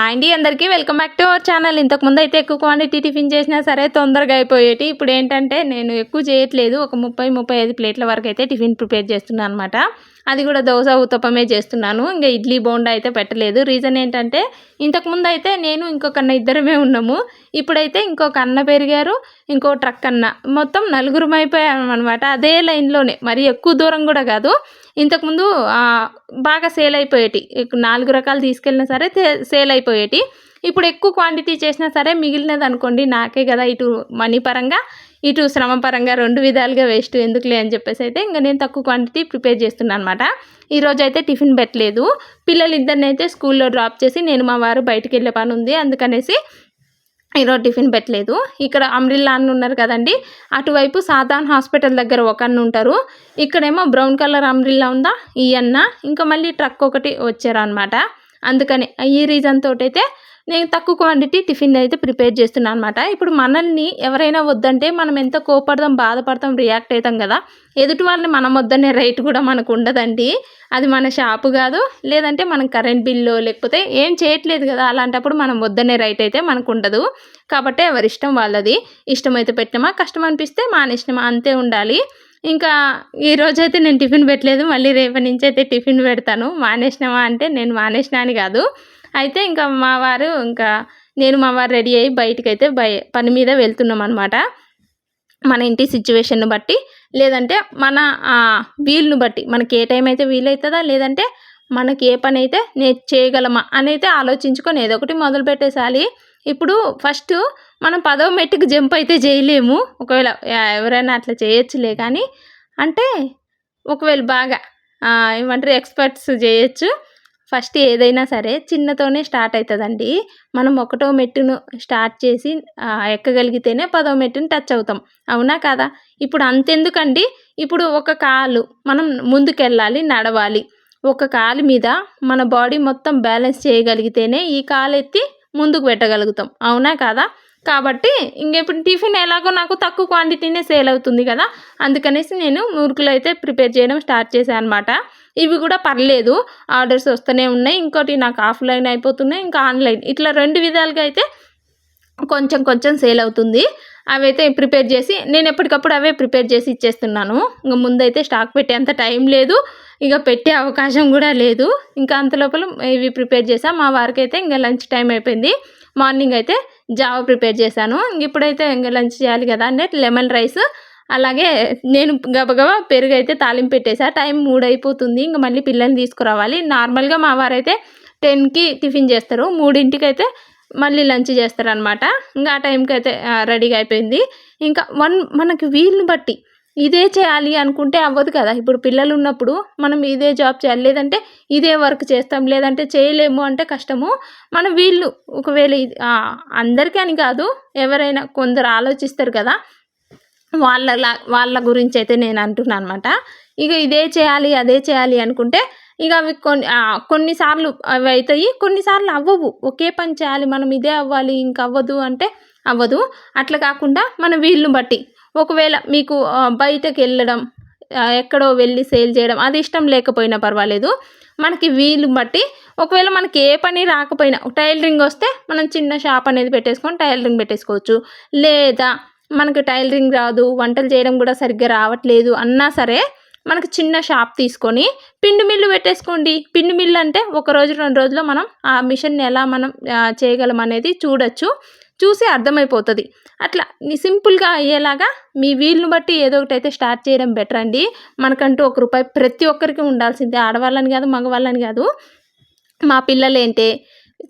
Hi అండి అందరికీ welcome back to our channel. ఇంతకుముందు అయితే ఎక్కువ క్వాంటిటీ టిఫిన్ చేసినా సరే తొందరగా అయిపోయేటి. ఇప్పుడు ఏంటంటే నేను ఎక్కువ చేయట్లేదు. ఒక ముప్పై ముప్పై ఐదు ప్లేట్ల వరకు అయితే టిఫిన్ ప్రిపేర్ చేస్తున్నాను అనమాట అది కూడా దోశ ఉత్తపమే చేస్తున్నాను. ఇంకా ఇడ్లీ బోండా అయితే పెట్టలేదు. రీజన్ ఏంటంటే ఇంతకుముందు అయితే నేను ఇంకొక అన్న ఇద్దరమే ఉన్నాము. ఇప్పుడైతే ఇంకొక అన్న పెరిగారు ఇంకో ట్రక్ అన్న. మొత్తం నలుగురం అయిపోయాం అనమాట అదే లైన్లోనే. మరి ఎక్కువ దూరం కూడా కాదు. ఇంతకుముందు బాగా సేల్ అయిపోయేటి. నాలుగు రకాలు తీసుకెళ్ళినా సరే సేల్ అయిపోయేటి. ఇప్పుడు ఎక్కువ క్వాంటిటీ చేసినా సరే మిగిలినది అనుకోండి నాకే కదా ఇటు మనీ పరంగా. ఇటు శ్రమ పరంగా రెండు విధాలుగా వేస్ట్ ఎందుకులే అని చెప్పేసి అయితే ఇంకా నేను తక్కువ క్వాంటిటీ ప్రిపేర్ చేస్తున్నాను అనమాట ఈరోజు అయితే టిఫిన్ పెట్టలేదు. పిల్లలు ఇద్దరిని అయితే స్కూల్లో డ్రాప్ చేసి నేను మా వారు బయటికి వెళ్ళే పని ఉంది. అందుకనేసి ఈరోజు టిఫిన్ పెట్టలేదు. ఇక్కడ అమ్రిల్లా అన్న ఉన్నారు కదండి అటువైపు సాధారణ హాస్పిటల్ దగ్గర ఒక అన్న ఉంటారు. ఇక్కడేమో బ్రౌన్ కలర్ అమ్రిల్లా ఉందా? ఈ అన్న. ఇంకా మళ్ళీ ట్రక్ ఒకటి వచ్చారు అనమాట అందుకని ఈ రీజన్ తోటైతే నేను తక్కువ క్వాంటిటీ టిఫిన్ అయితే ప్రిపేర్ చేస్తున్నాను అనమాట ఇప్పుడు మనల్ని ఎవరైనా వద్దంటే మనం ఎంత కోపడదాం బాధపడతాం రియాక్ట్ అవుతాం కదా ఎదుటి వాళ్ళని మనం వద్దనే రైట్ కూడా మనకు ఉండదండి. అది మన షాపు కాదు లేదంటే మనం కరెంట్ బిల్లు లేకపోతే ఏం చేయట్లేదు కదా అలాంటప్పుడు మనం వద్దనే రైట్ అయితే మనకు ఉండదు. కాబట్టి ఎవరి ఇష్టం వాళ్ళది. ఇష్టమైతే పెట్టినామా కష్టం అనిపిస్తే మానేసినామా అంతే ఉండాలి. ఇంకా ఈ రోజైతే అయితే నేను టిఫిన్ పెట్టలేదు మళ్ళీ రేపటి నుంచి అయితే టిఫిన్ పెడతాను. మానేసినామా అంటే నేను మానేసినా అని కాదు. అయితే ఇంకా మా వారు ఇంకా నేను మా వారు రెడీ అయ్యి బయటకైతే అయితే బయ పని మీద వెళ్తున్నాం అనమాట మన ఇంటి సిచ్యువేషన్ను బట్టి లేదంటే మన వీలును బట్టి. మనకి ఏ టైం అయితే వీలవుతుందా లేదంటే మనకి ఏ పని అయితే నేను చేయగలమా అని అయితే ఆలోచించుకొని ఏదో ఒకటి మొదలు పెట్టేసాలి. ఇప్పుడు ఫస్ట్ మనం పదో మెట్టుకు జంప్ అయితే చేయలేము. ఒకవేళ ఎవరైనా అట్లా చేయొచ్చులే కానీ అంటే ఒకవేళ బాగా ఏమంటారు ఎక్స్పర్ట్స్ చేయొచ్చు. ఫస్ట్ ఏదైనా సరే చిన్నతోనే స్టార్ట్ అవుతుందండి మనం ఒకటో మెట్టును స్టార్ట్ చేసి ఎక్కగలిగితేనే పదో మెట్టును టచ్ అవుతాం. అవునా కదా? ఇప్పుడు అంతెందుకండి? ఇప్పుడు ఒక కాలు మనం ముందుకెళ్ళాలి నడవాలి. ఒక కాలు మీద మన బాడీ మొత్తం బ్యాలెన్స్ చేయగలిగితేనే ఈ కాలు ఎత్తి ముందుకు పెట్టగలుగుతాం. అవునా కదా? కాబట్టి ఇంక ఇప్పుడు టిఫిన్ ఎలాగో నాకు తక్కువ క్వాంటిటీనే సేల్ అవుతుంది కదా. అందుకనేసి నేను మురుకులు అయితే ప్రిపేర్ చేయడం స్టార్ట్ చేశాను అనమాట ఇవి కూడా పర్లేదు ఆర్డర్స్ వస్తూనే ఉన్నాయి. ఇంకోటి నాకు ఆఫ్లైన్ అయిపోతున్నాయి ఇంకా ఆన్లైన్. ఇట్లా రెండు విధాలుగా అయితే కొంచెం కొంచెం సేల్ అవుతుంది. అవి అయితే ప్రిపేర్ చేసి నేను ఎప్పటికప్పుడు అవే ప్రిపేర్ చేసి ఇచ్చేస్తున్నాను. ఇంకా ముందైతే స్టాక్ పెట్టేంత టైం లేదు. ఇక పెట్టే అవకాశం కూడా లేదు. ఇంకా అంత లోపల ఇవి ప్రిపేర్ చేసా మా వారికి అయితే ఇంకా లంచ్ టైం అయిపోయింది. మార్నింగ్ అయితే జావా ప్రిపేర్ చేశాను. ఇప్పుడైతే ఇంకా లంచ్ చేయాలి కదా అంటే లెమన్ రైస్ అలాగే నేను గబగబా పెరుగు అయితే తాలింపు పెట్టేసా. టైం మూడు అయిపోతుంది ఇంకా మళ్ళీ పిల్లల్ని తీసుకురావాలి. నార్మల్గా మా వారైతే టెన్కి టిఫిన్ చేస్తారు. మూడింటికి అయితే మళ్ళీ లంచ్ చేస్తారనమాట ఇంకా ఆ టైంకి అయితే రెడీగా అయిపోయింది. ఇంకా వన్ మనకి వీలుని బట్టి ఇదే చేయాలి అనుకుంటే అవ్వదు కదా. ఇప్పుడు పిల్లలు ఉన్నప్పుడు మనం ఇదే జాబ్ చేయాలి. లేదంటే ఇదే వర్క్ చేస్తాం. లేదంటే చేయలేము అంటే కష్టము. మన వీళ్ళు ఒకవేళ అందరికీ అని కాదు ఎవరైనా కొందరు ఆలోచిస్తారు కదా. వాళ్ళ వాళ్ళ గురించి అయితే నేను అంటున్నాను అనమాట ఇక ఇదే చేయాలి అదే చేయాలి అనుకుంటే ఇక అవి కొన్ని కొన్నిసార్లు అవి అవుతాయి కొన్నిసార్లు అవ్వవు. ఒకే పని చేయాలి. మనం ఇదే అవ్వాలి. ఇంక అవ్వదు అంటే అవ్వదు. అట్లా కాకుండా మన వీళ్ళని బట్టి ఒకవేళ మీకు బయటకు వెళ్ళడం ఎక్కడో వెళ్ళి సేల్ చేయడం అది ఇష్టం లేకపోయినా పర్వాలేదు. మనకి వీలు బట్టి ఒకవేళ మనకి ఏ పని రాకపోయినా టైలరింగ్ వస్తే మనం చిన్న షాప్ అనేది పెట్టేసుకొని టైలరింగ్ పెట్టేసుకోవచ్చు. లేదా మనకు టైలరింగ్ రాదు వంటలు చేయడం కూడా సరిగ్గా రావట్లేదు అన్నా సరే మనకు చిన్న షాప్ తీసుకొని పిండి మిల్లు పెట్టేసుకోండి. పిండి మిల్లు అంటే ఒక రోజు రెండు రోజుల్లో మనం ఆ మిషన్ని ఎలా మనం చేయగలం అనేది చూడొచ్చు. చూసి అర్థమైపోతుంది. అట్లా సింపుల్గా అయ్యేలాగా మీ వీలును బట్టి ఏదో ఒకటి అయితే స్టార్ట్ చేయడం బెటర్ అండి. మనకంటూ ఒక రూపాయి ప్రతి ఒక్కరికి ఉండాల్సిందే. ఆడవాళ్ళని కాదు మగవాళ్ళని కాదు. మా పిల్లలు ఏంటి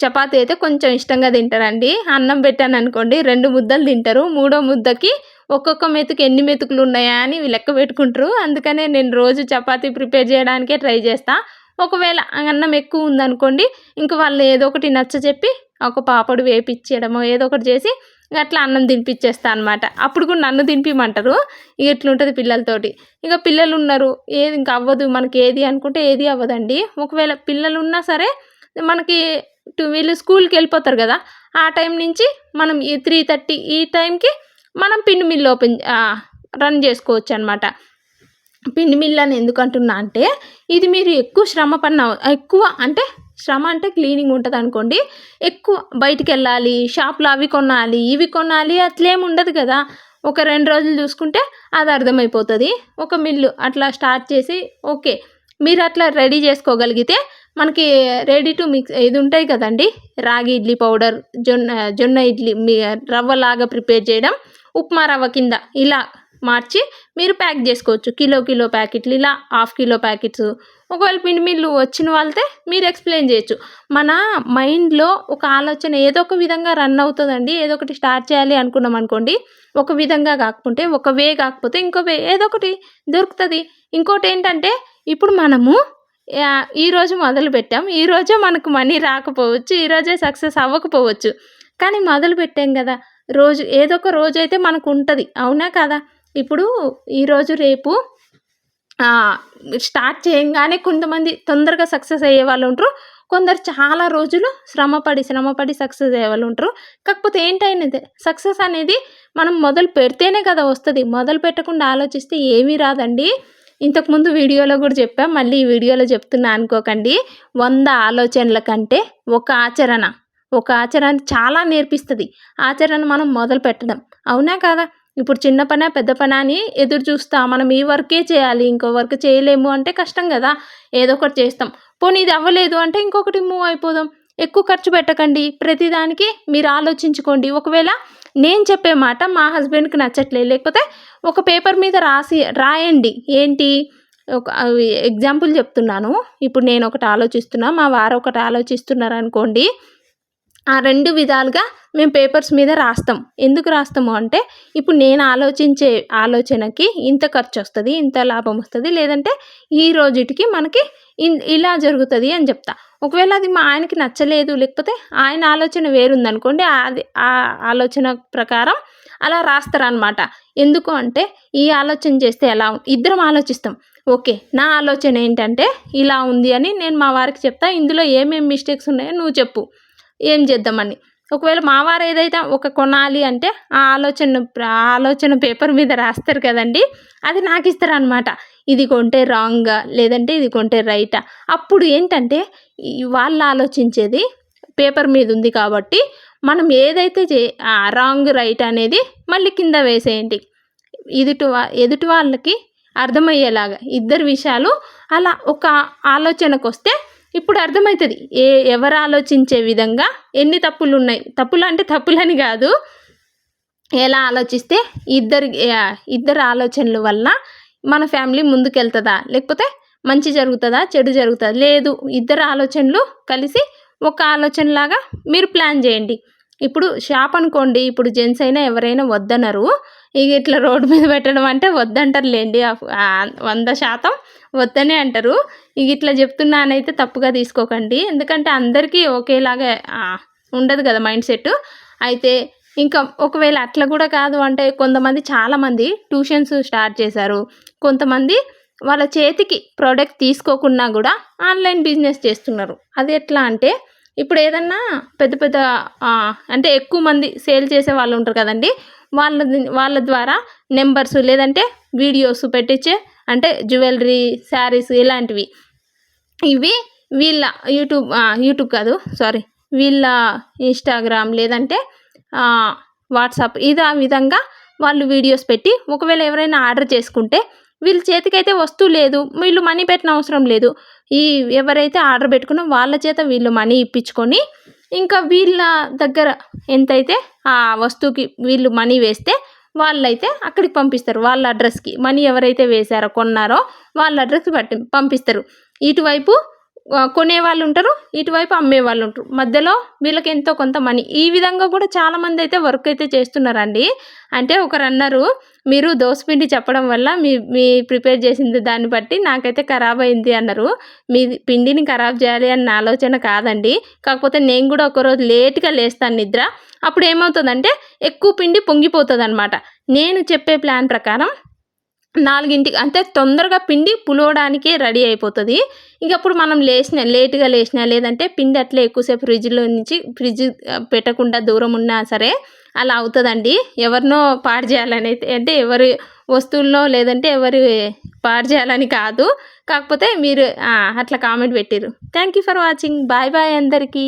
చపాతి అయితే కొంచెం ఇష్టంగా తింటారండి. అన్నం పెట్టాను అనుకోండి రెండు ముద్దలు తింటారు. మూడో ముద్దకి ఒక్కొక్క మెతుకు ఎన్ని మెతుకులు ఉన్నాయా అని లెక్క పెట్టుకుంటారు. అందుకనే నేను రోజు చపాతి ప్రిపేర్ చేయడానికే ట్రై చేస్తాను ఒకవేళ అన్నం ఎక్కువ ఉందనుకోండి ఇంక వాళ్ళు ఏదో ఒకటి నచ్చ చెప్పి ఒక పాపడు వేపిచ్చేయడమో ఏదో ఒకటి చేసి అట్లా అన్నం తినిపించేస్తా అనమాట అప్పుడు కూడా నన్ను తినిపిమంటారు. ఇక ఎట్లుంటుంది పిల్లలతోటి. ఇక పిల్లలు ఉన్నారు ఏది ఇంకా అవ్వదు. మనకి ఏది అనుకుంటే ఏది అవ్వదండి. ఒకవేళ పిల్లలు ఉన్నా సరే మనకి వీళ్ళు స్కూల్కి వెళ్ళిపోతారు కదా. ఆ టైం నుంచి మనం ఈ త్రీ థర్టీ ఈ టైంకి మనం పిన్ మిల్ ఓపెన్ రన్ చేసుకోవచ్చు అనమాట పిండి మిల్ అని ఎందుకు అంటున్నా అంటే ఇది మీరు ఎక్కువ శ్రమ పడిన ఎక్కువ అంటే శ్రమ అంటే క్లీనింగ్ ఉంటుంది అనుకోండి ఎక్కువ బయటికి వెళ్ళాలి షాప్లో అవి కొనాలి ఇవి కొనాలి అట్లేం ఉండదు కదా. ఒక రెండు రోజులు చూసుకుంటే అది అర్థమైపోతుంది. ఒక మిల్లు అట్లా స్టార్ట్ చేసి ఓకే మీరు అట్లా రెడీ చేసుకోగలిగితే మనకి రెడీ టు మిక్స్ ఇది ఉంటాయి కదండి రాగి ఇడ్లీ పౌడర్ జొన్న జొన్న ఇడ్లీ మీ రవ్వలాగా ప్రిపేర్ చేయడం ఉప్మా రవ్వ కింద ఇలా మార్చి మీరు ప్యాక్ చేసుకోవచ్చు. కిలో కిలో ప్యాకెట్లు ఇలా హాఫ్ కిలో ప్యాకెట్స్. ఒకవేళ పిండి మిల్లు వచ్చిన వాళ్ళతే మీరు ఎక్స్ప్లెయిన్ చేయొచ్చు. మన మైండ్లో ఒక ఆలోచన ఏదో ఒక విధంగా రన్ అవుతుందండి. ఏదో ఒకటి స్టార్ట్ చేయాలి అనుకున్నాం అనుకోండి ఒక విధంగా కాకపోతే ఒక వే కాకపోతే ఇంకో వే ఏదో ఒకటి దొరుకుతుంది. ఇంకోటి ఏంటంటే ఇప్పుడు మనము ఈరోజు మొదలు పెట్టాం. ఈరోజే మనకు మనీ రాకపోవచ్చు. ఈరోజే సక్సెస్ అవ్వకపోవచ్చు. కానీ మొదలు పెట్టాం కదా రోజు ఏదో ఒక రోజు అయితే మనకు ఉంటుంది. అవునా కదా? ఇప్పుడు ఈరోజు రేపు స్టార్ట్ చేయంగానే కొంతమంది తొందరగా సక్సెస్ అయ్యే వాళ్ళు ఉంటారు. కొందరు చాలా రోజులు శ్రమపడి శ్రమపడి సక్సెస్ అయ్యే వాళ్ళు ఉంటారు. కాకపోతే ఏంటైనది? సక్సెస్ అనేది మనం మొదలు పెడితేనే కదా వస్తుంది. మొదలు పెట్టకుండా ఆలోచిస్తే ఏమీ రాదండి. ఇంతకుముందు వీడియోలో కూడా చెప్పాం మళ్ళీ ఈ వీడియోలో చెప్తున్నా అనుకోకండి. వంద ఆలోచనల కంటే ఒక ఆచరణ. ఒక ఆచరణ చాలా నేర్పిస్తుంది. ఆచరణ మనం మొదలు పెట్టడం. అవునా కదా? ఇప్పుడు చిన్న పని పెద్ద పని అని ఎదురు చూస్తా. మనం ఈ వర్కే చేయాలి ఇంకో వర్క్ చేయలేము అంటే కష్టం కదా. ఏదో ఒకటి చేస్తాం. పోనీ ఇది అవ్వలేదు అంటే ఇంకొకటి మూవ్ అయిపోదాం. ఎక్కువ ఖర్చు పెట్టకండి. ప్రతిదానికి మీరు ఆలోచించుకోండి. ఒకవేళ నేను చెప్పే మాట మా హస్బెండ్కి నచ్చట్లేదు. లేకపోతే ఒక పేపర్ మీద రాసి రాయండి. ఏంటి? ఒక ఎగ్జాంపుల్ చెప్తున్నాను. ఇప్పుడు నేను ఒకటి ఆలోచిస్తున్నా మా వారు ఒకటి ఆలోచిస్తున్నారు అనుకోండి ఆ రెండు విధాలుగా మేము పేపర్స్ మీద రాస్తాం. ఎందుకు రాస్తాము అంటే ఇప్పుడు నేను ఆలోచించే ఆలోచనకి ఇంత ఖర్చు వస్తుంది ఇంత లాభం వస్తుంది లేదంటే ఈ రోజుటికి మనకి ఇలా జరుగుతుంది అని చెప్తా. ఒకవేళ అది మా ఆయనకి నచ్చలేదు లేకపోతే ఆయన ఆలోచన వేరుందనుకోండి అది ఆ ఆలోచన ప్రకారం అలా రాస్తారనమాట ఎందుకు అంటే ఈ ఆలోచన చేస్తే ఎలా ఇద్దరం ఆలోచిస్తాం. ఓకే నా ఆలోచన ఏంటంటే ఇలా ఉంది అని నేను మా వారికి చెప్తా ఇందులో ఏమేమి మిస్టేక్స్ ఉన్నాయో నువ్వు చెప్పు. ఏం చేద్దామని. ఒకవేళ మావారు ఏదైతే ఒక కొనాలి అంటే ఆ ఆలోచన ఆలోచన పేపర్ మీద రాస్తారు కదండి అది నాకు ఇస్తారనమాట ఇది కొంటే రాంగా లేదంటే ఇది కొంటే రైటా అప్పుడు ఏంటంటే వాళ్ళు ఆలోచించేది పేపర్ మీద ఉంది కాబట్టి మనం ఏదైతే చే రాంగ్ రైట్ అనేది మళ్ళీ కింద వేసేయండి. ఎదుటి ఎదుటి వాళ్ళకి అర్థమయ్యేలాగా ఇద్దరు విషయాలు అలా ఒక ఆలోచనకు వస్తే ఇప్పుడు అర్థమవుతుంది ఏ ఎవరు ఆలోచించే విధంగా ఎన్ని తప్పులు ఉన్నాయి తప్పులు అంటే తప్పులని కాదు. ఎలా ఆలోచిస్తే ఇద్దరు ఇద్దరు ఆలోచనల వల్ల మన ఫ్యామిలీ ముందుకెళ్తుందా? లేకపోతే మంచి జరుగుతుందా? చెడు జరుగుతుందా? లేదు ఇద్దరు ఆలోచనలు కలిసి ఒక ఆలోచనలాగా మీరు ప్లాన్ చేయండి. ఇప్పుడు షాప్ అనుకోండి ఇప్పుడు జెంట్స్ అయినా ఎవరైనా వద్దనరు. ఇక ఇట్లా రోడ్డు మీద పెట్టడం అంటే వద్దంటారులేండి వంద శాతం వద్దనే అంటారు. ఇక ఇట్లా చెప్తున్నానైతే తప్పుగా తీసుకోకండి. ఎందుకంటే అందరికీ ఒకేలాగా ఉండదు కదా మైండ్ సెట్. అయితే ఇంకా ఒకవేళ అట్లా కూడా కాదు అంటే కొంతమంది చాలామంది ట్యూషన్స్ స్టార్ట్ చేశారు. కొంతమంది వాళ్ళ చేతికి ప్రోడక్ట్ తీసుకోకున్నా కూడా ఆన్లైన్ బిజినెస్ చేస్తున్నారు. అది ఎట్లా అంటే ఇప్పుడు ఏదన్నా పెద్ద పెద్ద అంటే ఎక్కువ మంది సేల్ చేసే వాళ్ళు ఉంటారు కదండి. వాళ్ళ వాళ్ళ ద్వారా నెంబర్స్ లేదంటే వీడియోస్ పెట్టించే అంటే జ్యువెలరీ శారీస్ ఇలాంటివి. ఇవి వీళ్ళ యూట్యూబ్ యూట్యూబ్ కాదు సారీ వీళ్ళ ఇన్స్టాగ్రామ్ లేదంటే వాట్సాప్. ఇదా విధంగా వాళ్ళు వీడియోస్ పెట్టి ఒకవేళ ఎవరైనా ఆర్డర్ చేసుకుంటే వీళ్ళ చేతికైతే వస్తువు లేదు వీళ్ళు మనీ పెట్టిన అవసరం లేదు. ఈ ఎవరైతే ఆర్డర్ పెట్టుకున్నా వాళ్ళ చేత వీళ్ళు మనీ ఇప్పించుకొని ఇంకా వీళ్ళ దగ్గర ఎంతైతే ఆ వస్తువుకి వీళ్ళు మనీ వేస్తే వాళ్ళైతే అక్కడికి పంపిస్తారు. వాళ్ళ అడ్రస్కి మనీ ఎవరైతే వేశారో కొన్నారో వాళ్ళ అడ్రస్కి పట్టి పంపిస్తారు. ఇటువైపు కొనే వాళ్ళు ఉంటారు ఇటువైపు అమ్మే వాళ్ళు ఉంటారు. మధ్యలో వీళ్ళకి ఎంతో కొంత మనీ ఈ విధంగా కూడా చాలామంది అయితే వర్క్ అయితే చేస్తున్నారండి. అంటే ఒకరు అన్నారు మీరు దోసపిండి చెప్పడం వల్ల మీ మీ ప్రిపేర్ చేసింది దాన్ని బట్టి నాకైతే ఖరాబ్ అయింది అన్నారు. మీ పిండిని ఖరాబ్ చేయాలి అన్న ఆలోచన కాదండి. కాకపోతే నేను కూడా ఒకరోజు లేట్గా లేస్తాను నిద్ర. అప్పుడు ఏమవుతుందంటే ఎక్కువ పిండి పొంగిపోతుంది నేను చెప్పే ప్లాన్ ప్రకారం నాలుగింటికి అంటే తొందరగా పిండి పులవడానికి రెడీ అయిపోతుంది. ఇంక అప్పుడు మనం లేచిన లేట్గా లేచినా లేదంటే పిండి అట్లే ఎక్కువసేపు ఫ్రిడ్జ్లో నుంచి ఫ్రిడ్జ్ పెట్టకుండా దూరం ఉన్నా సరే అలా అవుతుందండి. ఎవరినో పాడు చేయాలని అంటే ఎవరి వస్తువుల్లో లేదంటే ఎవరి పాడు చేయాలని కాదు. కాకపోతే మీరు అట్లా కామెంట్ పెట్టిర్రు. Thank you for watching. Bye bye అందరికీ.